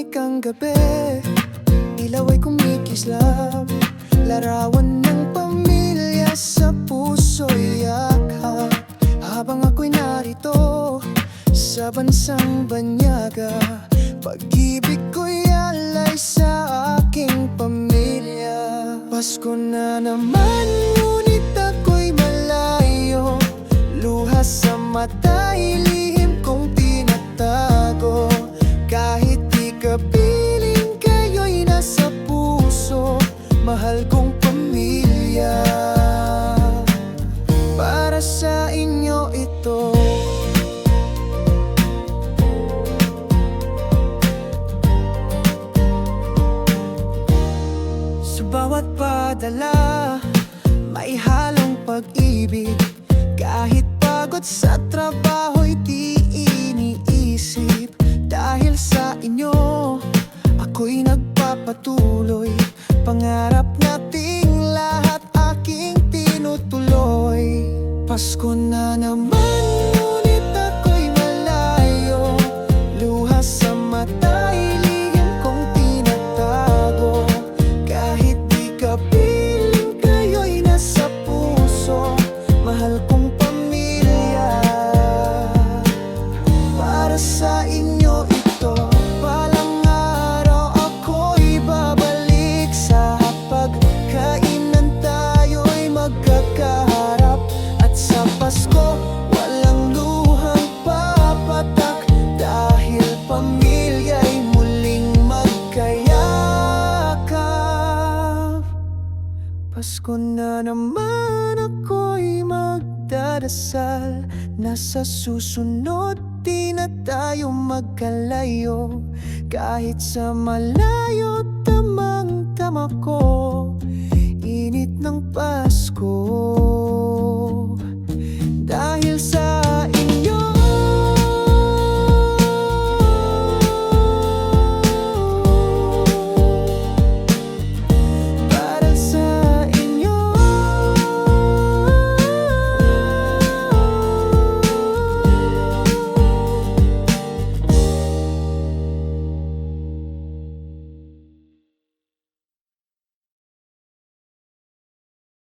ang gabi. Ilaw ay kumikislap Larawan ng pamilya sa puso'y yakap Habang ako'y narito sa bansang banyaga Pag-ibig ko'y alay sa aking pamilya. Pasko na naman, ngunit ako'y malayo. Luha sa mata'y padala May halong pag-ibig. Kahit pagod sa trabaho'y di iniisip. Dahil sa inyo Ako'y nagpapatuloy. Pangarap nating lahat aking tinutuloy. Pasko na naman Para inyo ito. Palang araw ako'y babalik Sa pagkainan tayo'y magkakaharap. At sa Pasko walang luhang papatak Dahil pamilya'y muling magkayakap. Pasko na naman ako'y magdadasal. Na sa susunod na tayo magkalayo. Kahit sa malayo tamang tama ko